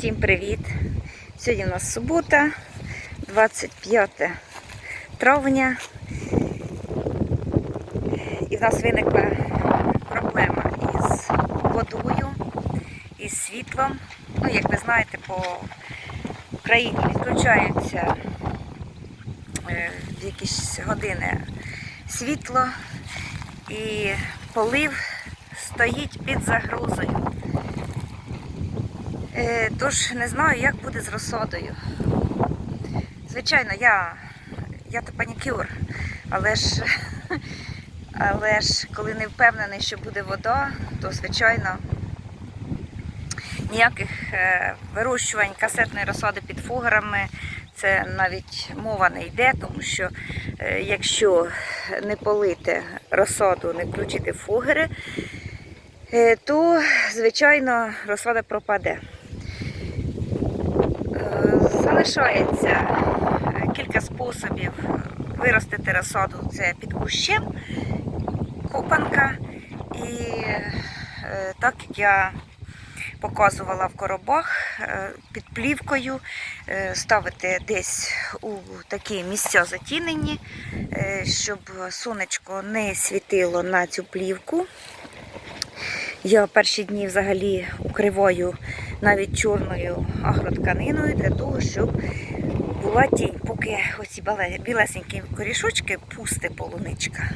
Всім привіт! Сьогодні у нас субота, 25 травня. І в нас виникла проблема із водою, із світлом. Ну, як ви знаєте, по Україні відключаються е, в якісь години світло і полив стоїть під загрозою. Е, Тож не знаю, як буде з розсадою. Звичайно, я, я то панікюр, але ж, але ж коли не впевнений, що буде вода, то звичайно ніяких е, вирощувань касетної розсади під фугерами це навіть мова не йде, тому що е, якщо не полити розсаду, не включити фугери, то звичайно розсада пропаде. Залишається е, кілька способів виростити розсаду. Це під кущем, копанка. І е, так як я показувала в коробах е, під плівкою, ставити десь у такі місця затінені, щоб сонечко не світило на цю плівку. Я перші дні взагалі укриваю навіть чорною агротканиною для того, щоб була тінь, поки оці білесенькі корішочки пусте полуничка,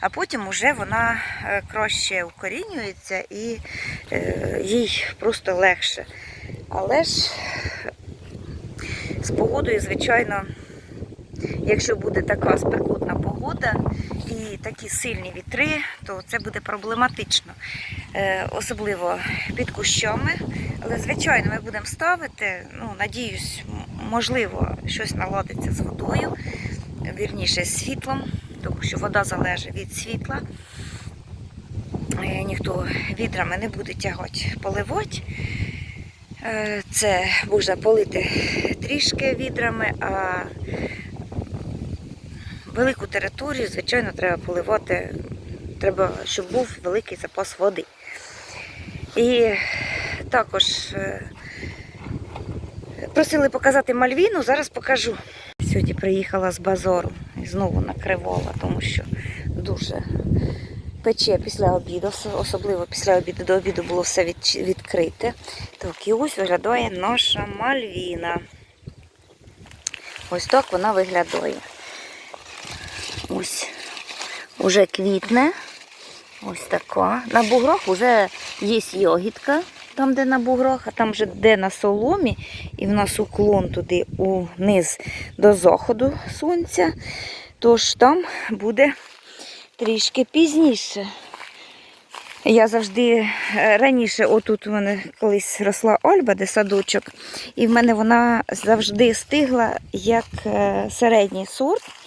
а потім уже вона е, краще укорінюється і е, їй просто легше. Але ж з погодою, звичайно, якщо буде така спекотна погода такі сильні вітри, то це буде проблематично. Е, особливо під кущами. Але, звичайно, ми будемо ставити. Ну, надіюсь, можливо, щось наладиться з водою, вірніше з світлом, тому що вода залежить від світла. Е, Ніхто відрами не буде тягати поливати. Е, Це можна полити трішки відрами, а велику територію, звичайно, треба поливати. Треба, щоб був великий запас води. І також е, просили показати Мальвіну, зараз покажу. Сьогодні приїхала з базору і знову накривала, тому що дуже пече після обіду, особливо після обіду до обіду було все від- відкрите. Так, і ось виглядає наша Мальвіна. Ось так вона виглядає. Ось уже квітне. Ось така. На буграх вже є йогітка, там, де на буграх, а там вже де на соломі, і в нас уклон туди униз до заходу сонця. Тож там буде трішки пізніше. Я завжди е, раніше, отут у мене колись росла Ольба, де садочок, і в мене вона завжди стигла як е, середній сорт.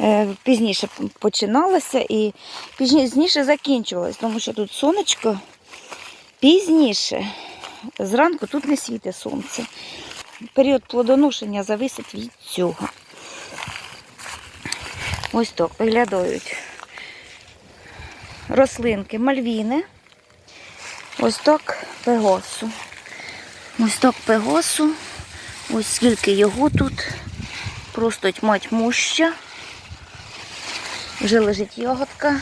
Е, Пізніше починалася і пізніше закінчувалась, тому що тут сонечко пізніше. Зранку тут не світить сонце. Період плодоношення зависить від цього. Ось так виглядають рослинки мальвіни. Ось так пегосу. Ось так пегосу. Ось скільки його тут. Просто тьмать муща. Вже лежить йоготка.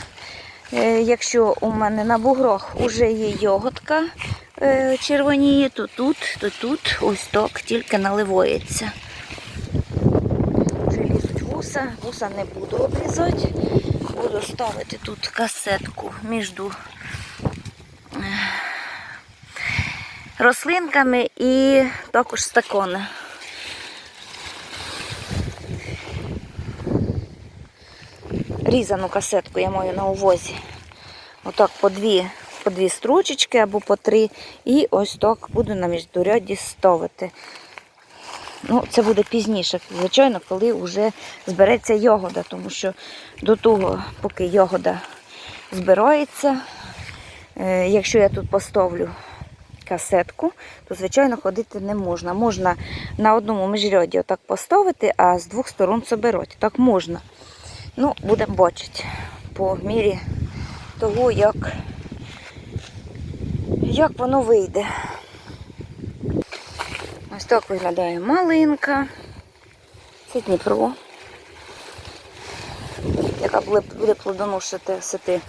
Е, Якщо у мене на буграх вже є йоготка е, червоніє, то тут, то тут ось так тільки наливається. Вже лізуть вуса, вуса не буду обрізати. Буду ставити тут касетку між е, рослинками і також стакони. Різану касетку я маю на увозі. Отак по дві, по дві стручечки або по три. І ось так буду на міждуряді ставити. Ну, це буде пізніше, звичайно, коли вже збереться йогода, тому що до того, поки йогода збирається, е, якщо я тут поставлю касетку, то, звичайно, ходити не можна. Можна на одному міжряді отак поставити, а з двох сторон собирати. Так можна. Ну, будемо бачити по мірі того, як, як воно вийде. Ось так виглядає малинка. Це Дніпро, яка буде, плодоносити сити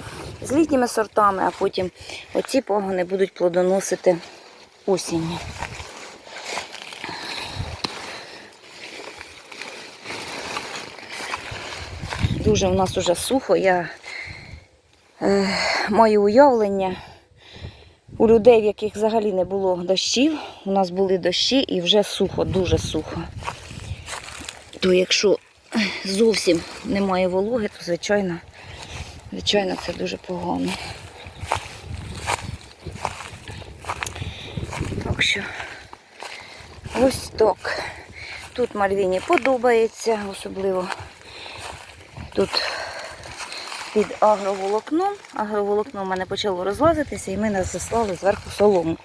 з літніми сортами, а потім оці погони будуть плодоносити осінню. Дуже в нас уже сухо. Я е, маю уявлення у людей, в яких взагалі не було дощів. У нас були дощі і вже сухо, дуже сухо. То якщо зовсім немає вологи, то звичайно, звичайно, це дуже погано. Так що ось так. Тут Мальвіні подобається, особливо тут під агроволокном. Агроволокно в мене почало розлазитися і ми нас заслали зверху солому.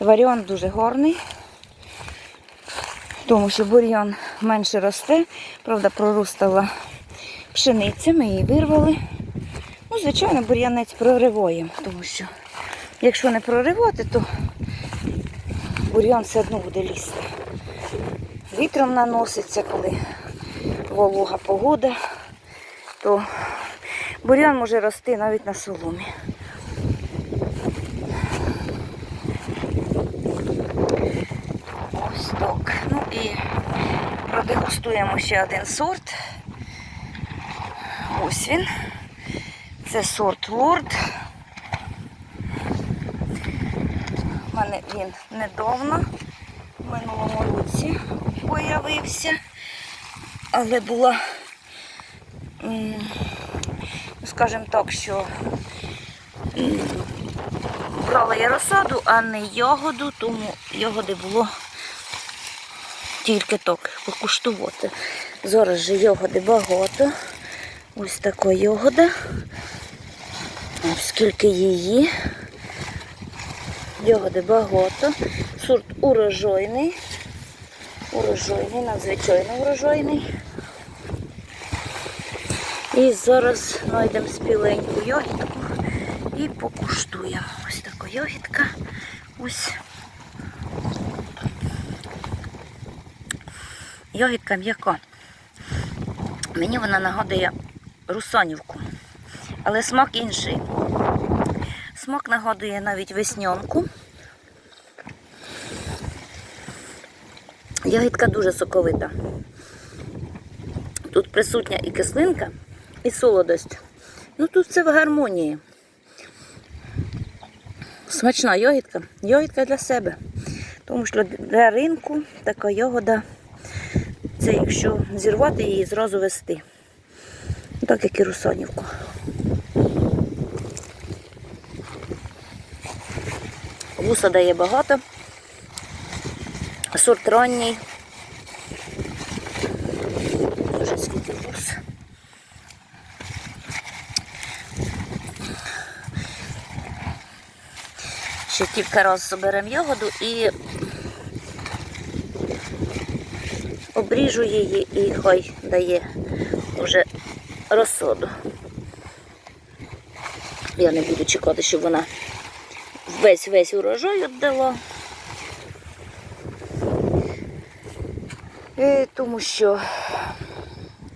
Варіант дуже гарний, тому що бур'ян менше росте. Правда, проростала пшениця, ми її вирвали. Ну, звичайно, бур'янець прориваємо, тому що якщо не проривати, то бур'ян все одно буде лізти. Вітром наноситься, коли волога погода, то бур'ян може рости навіть на соломі. Ось так. Ну і продегустуємо ще один сорт. Ось він. Це сорт Лорд. У мене він недавно, в минулому році появився, але була, скажімо так, що брала я розсаду, а не ягоду, тому ягоди було тільки так покуштувати. Зараз же ягоди багато. Ось така ягода. Ось Скільки її. Ягоди багато. Сорт урожайний. Урожайний, надзвичайно урожайний. І зараз знайдемо спіленьку ягідку і покуштуємо. Ось така ягідка. Ось. Ягідка м'яка. Мені вона нагадує русанівку, але смак інший. Смак нагадує навіть веснянку. Ягідка дуже соковита. Тут присутня і кислинка, і солодость. Ну тут все в гармонії. Смачна ягідка. Ягідка для себе. Тому що для ринку така ягода, це якщо зірвати її, зразу вести. Так як і русанівку. Вуса дає багато. Сорт ранній. Дуже скільки вус. Ще кілька разів соберемо ягоду і обріжу її і хай дає вже розсоду. Я не буду чекати, щоб вона весь весь урожай віддала. І тому що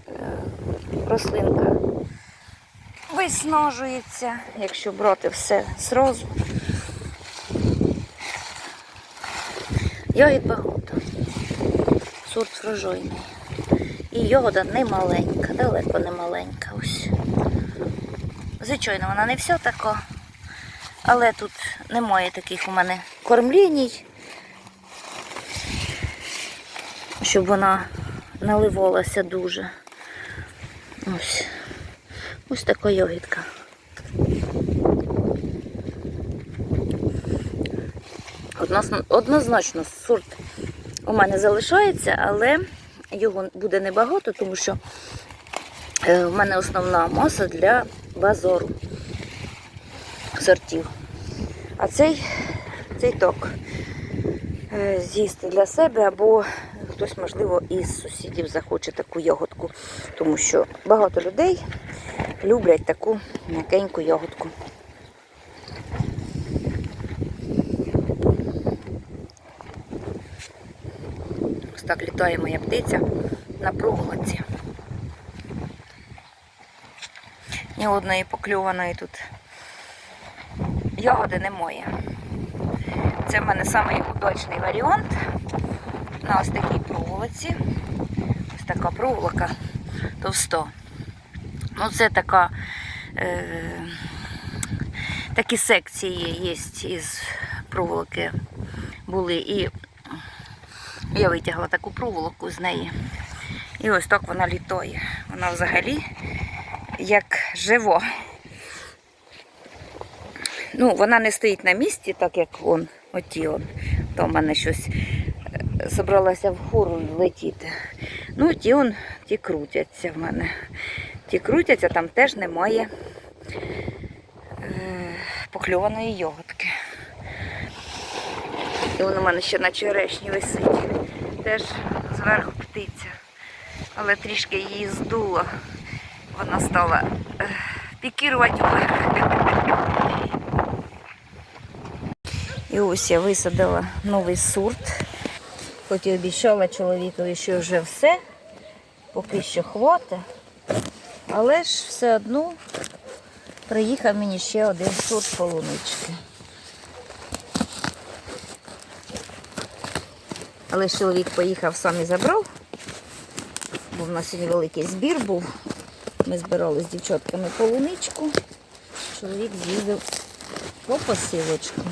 е, рослинка виснажується, якщо брати все зразу. Ягід багато. Сорт врожайний. І ягода не маленька, далеко не маленька ось. Звичайно, вона не вся така, але тут немає таких у мене кормліній, щоб вона наливалася дуже. Ось. Ось така ягідка. Односно- Однозначно сорт у мене залишається, але його буде небагато, тому що е, в мене основна маса для базору сортів. А цей, цей ток е, з'їсти для себе або хтось, можливо, із сусідів захоче таку ягодку, тому що багато людей люблять таку м'якеньку ягодку. Так літає моя птиця на проволоці. Ні одної покльованої тут ягоди немає. Це в мене самий варіант на ось такій проволоці. Ось така проволока товсто. Ну, це така, е, такі секції є із проволоки були. І я витягла таку проволоку з неї. І ось так вона літає. Вона взагалі як жива. Ну, вона не стоїть на місці, так як он, оті он. То в мене щось е, собралася вгору летіти. Ну, ті он, ті крутяться в мене. Ті крутяться, там теж немає е, покльованої йоготки. І воно в мене ще на черешні висить. Теж зверху птиця. Але трішки її здуло. Вона стала е, пікірувати вверх. І ось я висадила новий сорт. Хоч і обіцяла чоловікові, що вже все, поки що хвата. Але ж все одно приїхав мені ще один сорт полунички. Але чоловік поїхав сам і забрав, бо в нас сьогодні великий збір був. Ми збирали з дівчатками полуничку. Чоловік з'їздив по посилочку.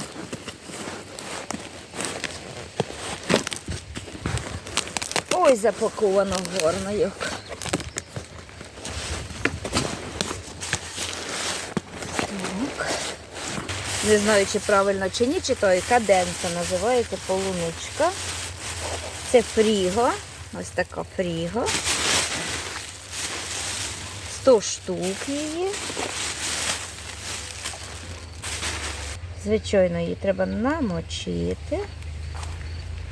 Ой, запаковано гарно як. Не знаю, чи правильно чи ні, чи то і каденца називається полуничка. Це фріго. Ось така фріго. 100 штук її. Звичайно, її треба намочити.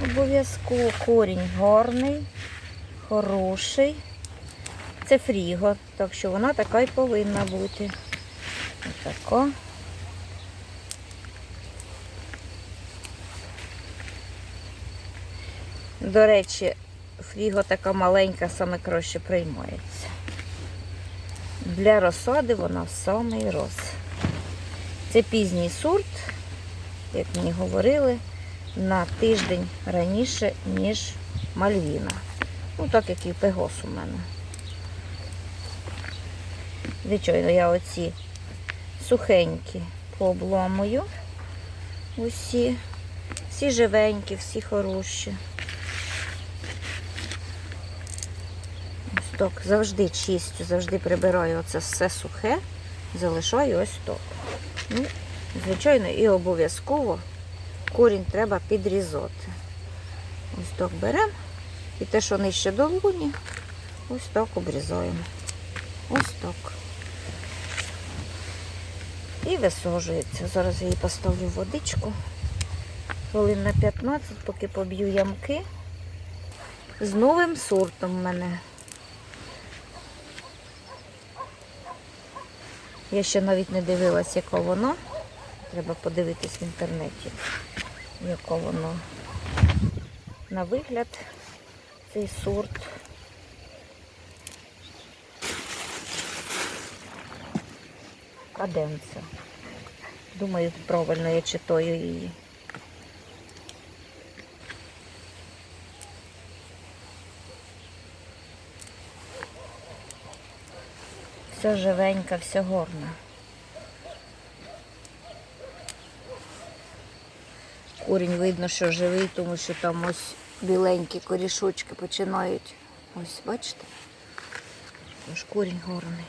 Обов'язково корінь гарний, хороший. Це фріго, так що вона така й повинна бути. Отако. До речі, фріго така маленька, саме краще приймається. Для розсади вона в самий роз. Це пізній сорт, як мені говорили, на тиждень раніше, ніж Мальвіна. Ну, так як і пегос у мене. Звичайно, я оці сухенькі пообламую. Усі. Всі живенькі, всі хороші. Так, завжди чистю, завжди прибираю оце все сухе, залишаю ось так. Ну, звичайно, і обов'язково корінь треба підрізати. Ось так беремо. І те, що нижче до луні, ось так обрізаємо. Ось так. І висаджується. Зараз я її поставлю в водичку. Хвилин на 15, поки поб'ю ямки. З новим сортом в мене. Я ще навіть не дивилась, яка воно. Треба подивитись в інтернеті, яка воно на вигляд, цей сорт. Каденце. Думаю, правильно я читаю її. Все живенька, все горна. Корінь видно, що живий, тому що там ось біленькі корішочки починають. Ось, бачите? Ось корінь горний.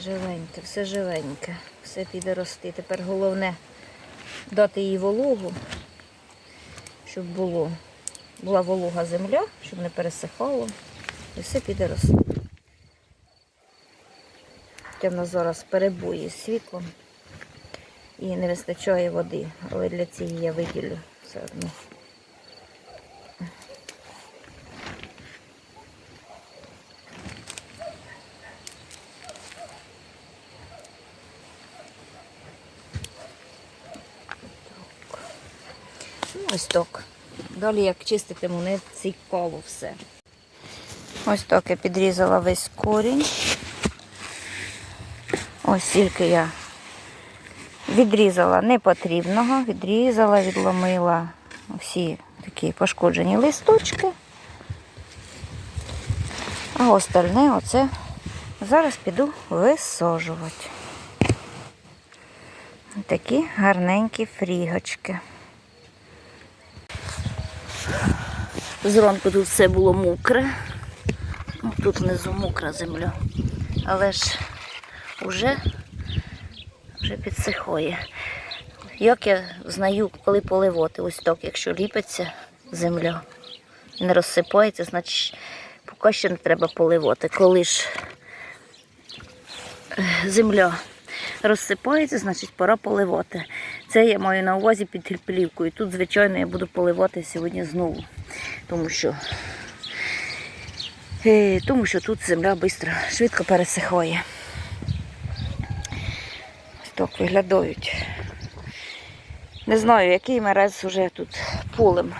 Живеньке, все живеньке, все піде рости. Тепер головне дати їй вологу, щоб було, була волога земля, щоб не пересихало. І все піде рости. Хоча нас зараз перебої з світлом і не вистачає води, але для цієї я виділю все одно. Ну, ось так. Далі як чиститиму, не цікаво все. Ось так я підрізала весь корінь. Ось тільки я відрізала непотрібного, відрізала, відломила всі такі пошкоджені листочки. А остальне оце зараз піду висаджувати. Такі гарненькі фрігочки. Зранку тут все було мокре. Тут внизу мокра земля. Але ж вже, вже підсихає. Як я знаю, коли поливати? Ось так, якщо ліпиться земля і не розсипається, значить поки що не треба поливати. Коли ж е, земля розсипається, значить пора поливати. Це я маю на увазі під плівкою. Тут, звичайно, я буду поливати сьогодні знову, тому що, е, тому що тут земля швидко пересихає. Так виглядають. Не знаю, який ми раз вже тут полем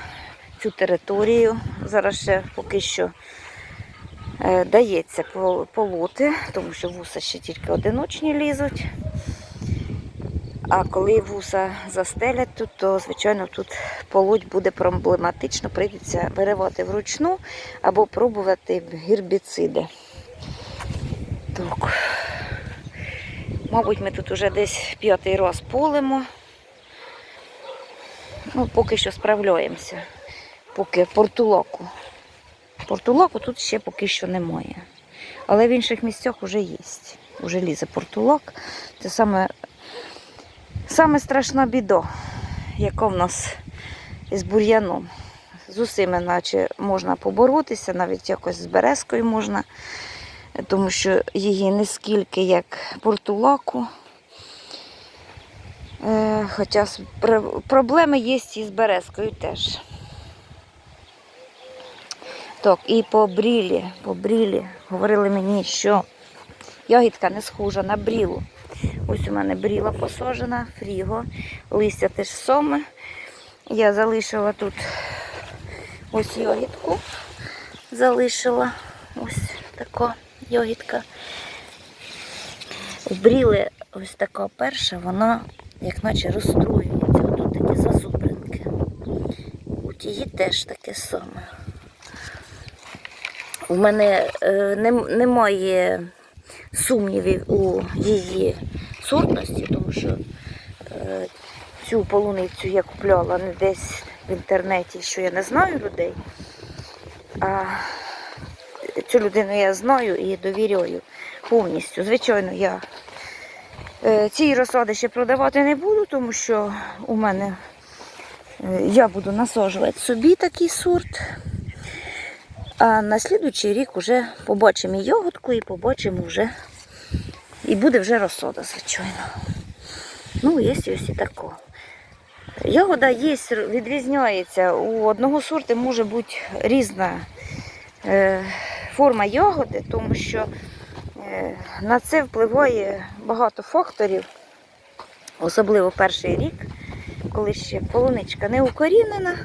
цю територію. Зараз ще поки що е, дається полоти, тому що вуса ще тільки одиночні лізуть. А коли вуса застелять тут, то, звичайно, тут полоть буде проблематично, прийдеться виривати вручну або пробувати гербіциди. Так. Мабуть, ми тут уже десь п'ятий раз полимо. Ну, поки що справляємося. Поки портулоку. Портулоку тут ще поки що немає. Але в інших місцях вже є. Уже лізе портулок. Це саме, саме страшна біда, яка в нас із бур'яном. З усіми, наче можна поборотися, навіть якось з березкою можна, тому що її не скільки як портулаку. Е, Хоча проблеми є і з березкою теж. Так, і по брілі, по брілі говорили мені, що ягідка не схожа на брілу. Ось у мене бріла посаджена, фріго, листя теж соме. Я залишила тут ось ягідку. Залишила ось така ягідка. В бріли ось така перша, вона як наче розстроюється. Тут такі зазубринки. У тії теж таке саме. У мене е, нем- немає сумнівів у її сортності, тому що е, цю полуницю я купляла не десь в інтернеті, що я не знаю людей. А цю людину я знаю і довіряю повністю. Звичайно, я е, ці розсади ще продавати не буду, тому що у мене е, я буду насаджувати собі такий сорт. А на слідуючий рік вже побачимо і йогуртку, і побачимо вже. І буде вже розсода, звичайно. Ну, є ось і тако. Ягода є, відрізняється. У одного сорту може бути різна е, форма ягоди, тому що е, на це впливає багато факторів, особливо перший рік, коли ще полуничка не укорінена,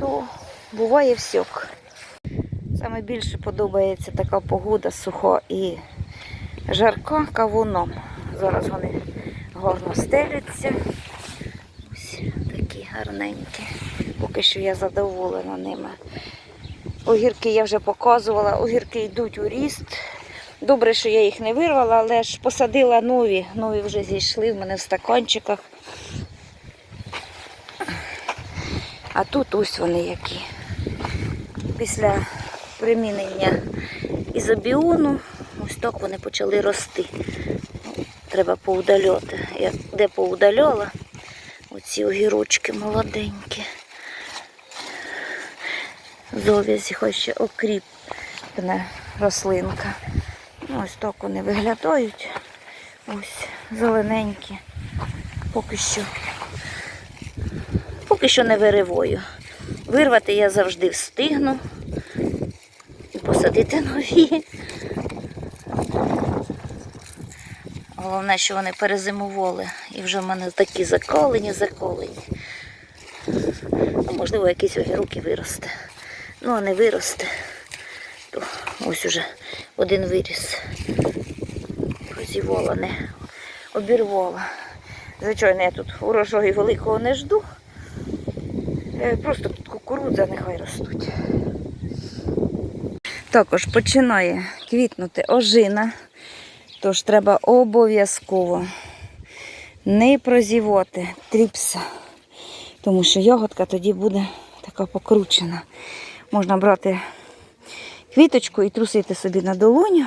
то буває всьок. Саме більше подобається така погода суха і жарка кавуном. Зараз вони гарно стеляться. Ось такі гарненькі. Поки що я задоволена ними. Огірки я вже показувала, огірки йдуть у ріст. Добре, що я їх не вирвала, але ж посадила нові. Нові вже зійшли в мене в стаканчиках. А тут ось вони які. Після примінення ізобіону, ось так вони почали рости. Треба поудаляти. Я де поудаляла, оці огірочки молоденькі. Зов'язі хоч ще окріпне рослинка. Ну, ось так вони виглядають. Ось зелененькі. Поки що. Поки що не виривою. Вирвати я завжди встигну і посадити нові. Головне, що вони перезимували. І вже в мене такі заколені, заколені. Ну, можливо, якийсь огірок і виросте. Ну, а не виросте, то ось уже один виріс. Прозівола, не обірвала. Звичайно, я тут урожаю великого не жду. Е, Просто тут кукурудза нехай ростуть. Також починає квітнути ожина, тож треба обов'язково не прозівати тріпса, тому що ягодка тоді буде така покручена. Можна брати квіточку і трусити собі на долоню.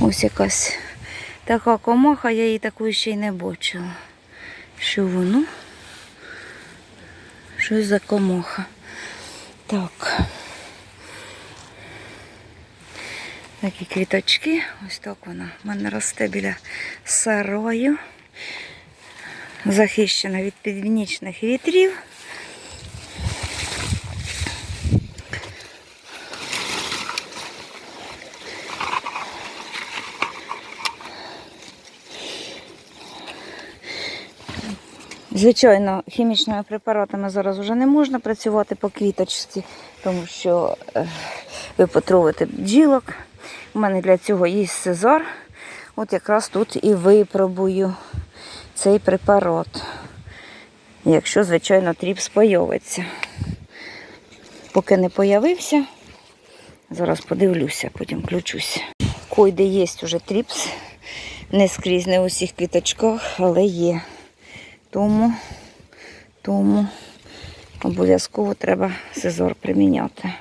Ось якась така комаха, я її такої ще й не бачила. Що воно? Що за комаха? Так. Такі квіточки. Ось так вона в мене росте біля сарою. Захищена від північних вітрів. Звичайно, хімічними препаратами зараз вже не можна працювати по квіточці, тому що е, ви потровите бджілок. У мене для цього є сезар. От якраз тут і випробую цей препарат. Якщо, звичайно, тріпс появиться. Поки не появився, зараз подивлюся, потім включуся. Койде є вже тріпс. Не скрізь, не у всіх квіточках, але є. Тому, тому обов'язково треба сезор приміняти.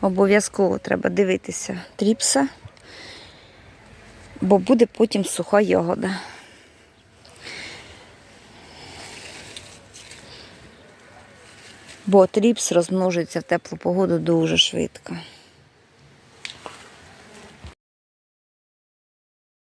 Обов'язково треба дивитися тріпса, бо буде потім суха ягода. Бо тріпс розмножується в теплу погоду дуже швидко.